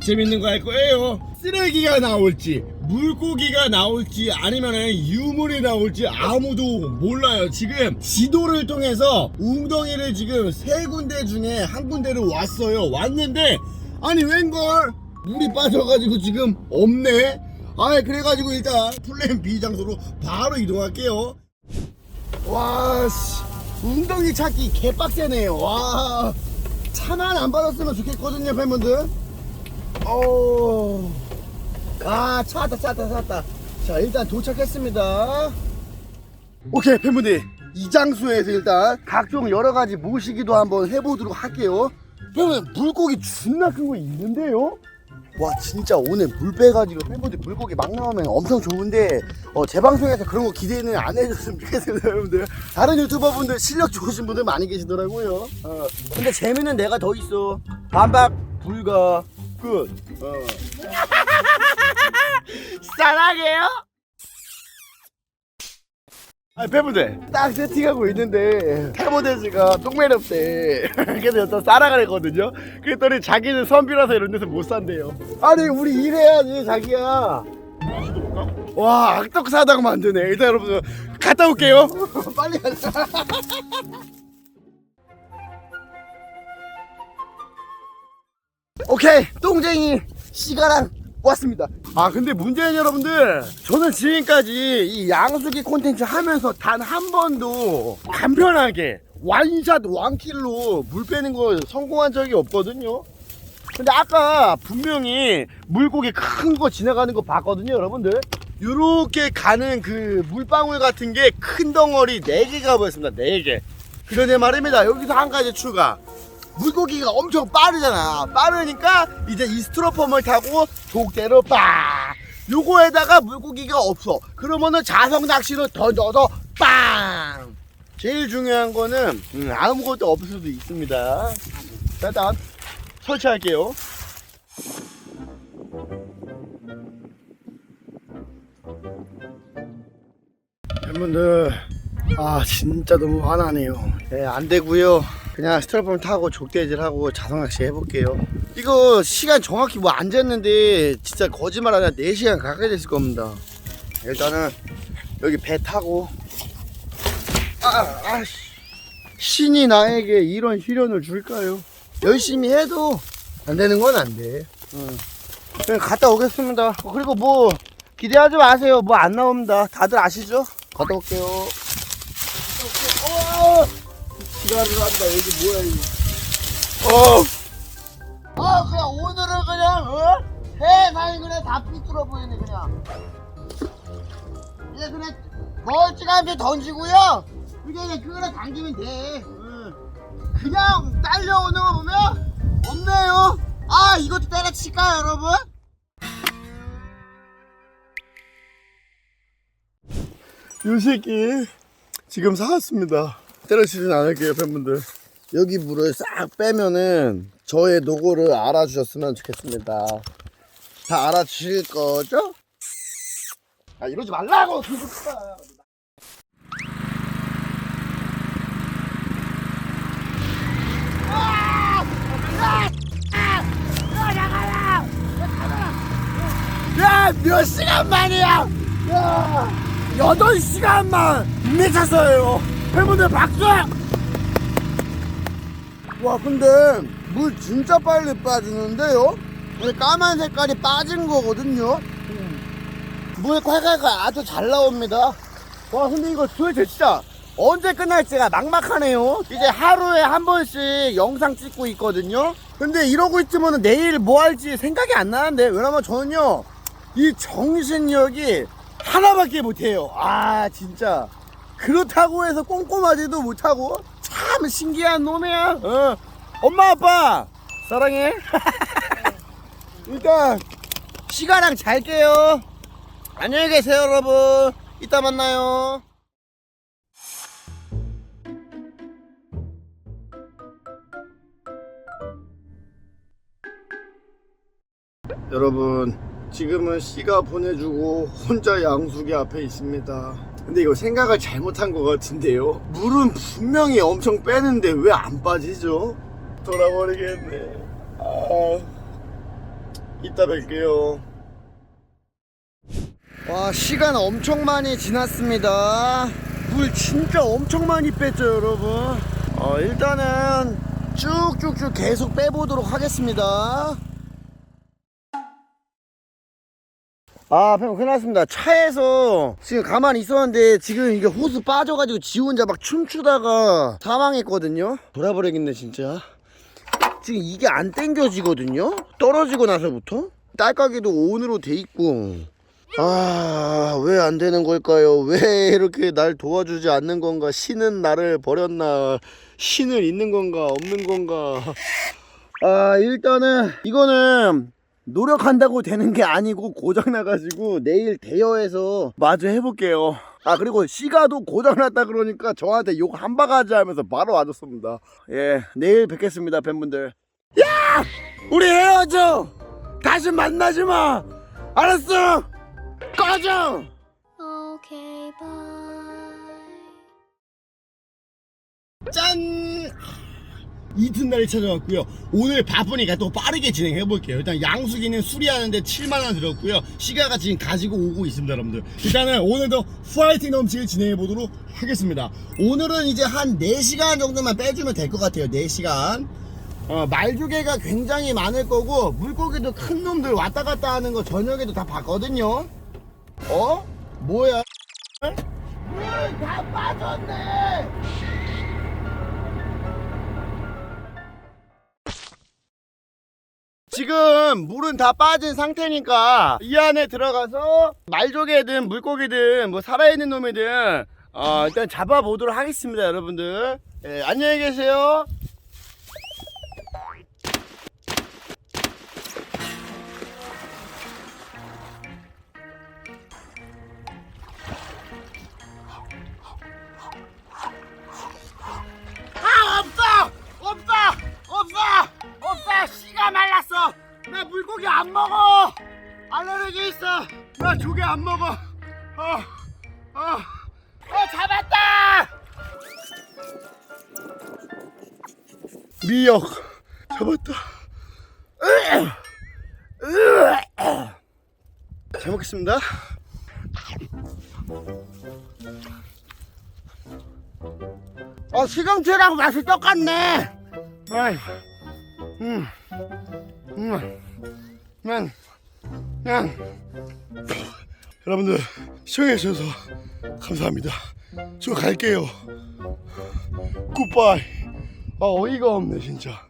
재밌는 거 할 거예요. 쓰레기가 나올지, 물고기가 나올지, 아니면은 유물이 나올지 아무도 몰라요. 지금 지도를 통해서 웅덩이를 지금 세 군데 중에 한 군데를 왔어요. 왔는데, 아니, 웬걸? 물이 빠져가지고 지금 없네? 아, 그래가지고 일단 플랜 B 장소로 바로 이동할게요. 와, 씨. 웅덩이 찾기 개빡세네요. 와. 차만 안 받았으면 좋겠거든요, 팬분들. 어. 아, 찾았다, 찾았다, 찾았다. 자, 일단 도착했습니다. 오케이, 팬분들. 이 장소에서 일단 각종 여러 가지 모시기도 한번 해보도록 할게요. 팬분들, 물고기 존나 큰 거 있는데요? 와 진짜 오늘 물 빼가지고 팬분들 물고기 막 나오면 엄청 좋은데 어, 제 방송에서 그런 거 기대는 안 해줬으면 좋겠습니다 여러분들 다른 유튜버분들 실력 좋으신 분들 많이 계시더라고요 어, 근데 재미는 내가 더 있어 반박 불가 끝. 어. 사랑해요? 아 팬분들. 딱 세팅하고 있는데 태모데즈가 똥매렵대. 그래서 또 싸라가 했거든요. 그랬더니 자기는 선비라서 이런 데서 못 산대요. 아니 우리 일해야지 자기야. 와 악덕 사당 만드네. 일단 여러분 갔다 올게요. 빨리 가자 오케이 똥쟁이 시가랑 왔습니다. 아 근데 문제는 여러분들 저는 지금까지 이 양수기 콘텐츠 하면서 단 한 번도 간편하게 완샷 완킬로 물 빼는 거 성공한 적이 없거든요. 근데 아까 분명히 물고기 큰 거 지나가는 거 봤거든요 여러분들. 요렇게 가는 그 물방울 같은 게 큰 덩어리 4개가 보였습니다 4개. 그러네 말입니다. 여기서 한 가지 추가 물고기가 엄청 빠르잖아. 빠르니까 이제 이 스트로폼을 타고 족대로 빵 요거에다가 물고기가 없어. 그러면은 자석 낚시로 던져서 빵! 제일 중요한 거는 음, 아무것도 없을 수도 있습니다. 자, 일단 설치할게요. 팬분들 아 진짜 너무 화나네요. 네, 안 되고요 그냥 스트로폼 타고 족대질하고 자성낚시 해볼게요. 이거 시간 정확히 뭐 안 쟀는데 진짜 거짓말 아니라 4시간 가까이 됐을 겁니다. 일단은 여기 배 타고. 아, 아씨. 신이 나에게 이런 희련을 줄까요? 열심히 해도 안 되는 건 안돼. 그냥 갔다 오겠습니다. 그리고 뭐 기대하지 마세요. 뭐 안 나옵니다. 다들 아시죠? 갔다 올게요. 어! 지랄을 한다 여기 뭐야 이거 어! 아 그냥 오늘은 그냥 어? 세상이 그냥 다 삐뚤어 보이네 그냥 이제 그냥 멀찌감치 던지고요 이게 그냥 그거를 당기면 돼 응. 그냥 딸려오는 거 보면 없네요 아 이것도 때려칠까요 여러분? 요 새끼 지금 사왔습니다. 때려치진 않을게요, 팬분들. 여기 물을 싹 빼면은 저의 노고를 알아주셨으면 좋겠습니다. 다 알아주실 거죠? 아, 이러지 말라고! 야, 몇 시간 만이야! 야! 8시간만 미쳤어요. 팬분들 박수! 와, 근데 물 진짜 빨리 빠지는데요? 까만 색깔이 빠진 거거든요? 물 콸콸콸 아주 잘 나옵니다. 와, 근데 이거 도대체 진짜 언제 끝날지가 막막하네요. 이제 하루에 한 번씩 영상 찍고 있거든요? 근데 이러고 있으면 내일 뭐 할지 생각이 안 나는데, 왜냐면 저는요, 이 정신력이 하나밖에 못해요. 아 진짜 그렇다고 해서 꼼꼼하지도 못하고 참 신기한 놈이야. 어. 엄마 아빠 사랑해. 일단 시가랑 잘게요. 안녕히 계세요 여러분. 이따 만나요. 여러분 지금은 씨가 보내주고 혼자 양수기 앞에 있습니다 근데 이거 생각을 잘못한 것 같은데요 물은 분명히 엄청 빼는데 왜 안 빠지죠? 돌아버리겠네 아... 이따 뵐게요. 와 시간 엄청 많이 지났습니다. 물 진짜 엄청 많이 뺐죠 여러분. 어, 일단은 쭉쭉쭉 계속 빼보도록 하겠습니다. 아, 형, 큰일 났습니다. 차에서 지금 가만히 있었는데 지금 이게 호수 빠져가지고 지 혼자 막 춤추다가 사망했거든요. 돌아버리겠네, 진짜. 지금 이게 안 땡겨지거든요. 떨어지고 나서부터. 딸깍이도 온으로 돼 있고. 아, 왜 안 되는 걸까요? 왜 이렇게 날 도와주지 않는 건가? 신은 나를 버렸나? 신은 있는 건가? 없는 건가? 아, 일단은 이거는 노력한다고 되는 게 아니고 고장나가지고 내일 대여해서 마저 해볼게요. 아 그리고 시가도 고장났다 그러니까 저한테 욕 한 바가지 하면서 바로 와줬습니다. 예 내일 뵙겠습니다 팬분들. 야 우리 헤어져. 다시 만나지 마. 알았어. 꺼져. Okay, bye. 짠! 이튿날이 찾아왔고요. 오늘 바쁘니까 또 빠르게 진행해 볼게요. 일단 양수기는 수리하는데 7만원 들었고요. 시가가 지금 가지고 오고 있습니다, 여러분들. 일단은 오늘도 파이팅 넘치게 진행해 보도록 하겠습니다. 오늘은 이제 한 4시간 정도만 빼주면 될 것 같아요. 4시간. 어, 말조개가 굉장히 많을 거고, 물고기도 큰 놈들 왔다 갔다 하는 거 저녁에도 다 봤거든요. 어? 뭐야? 물다 빠졌네! 지금 물은 다 빠진 상태니까 이 안에 들어가서 말조개든 물고기든 뭐 살아있는 놈이든 어, 일단 잡아보도록 하겠습니다 여러분들. 예, 안녕히 계세요 나 조개 안 먹어. 어어 어, 어, 잡았다! 미역 잡았다. 잘 먹겠습니다. 어 시금치랑 맛이 똑같네. 아이, 음, 음, 난, 난. 여러분들 시청해주셔서 감사합니다. 저 갈게요. 굿바이. 아 어이가 없네 진짜.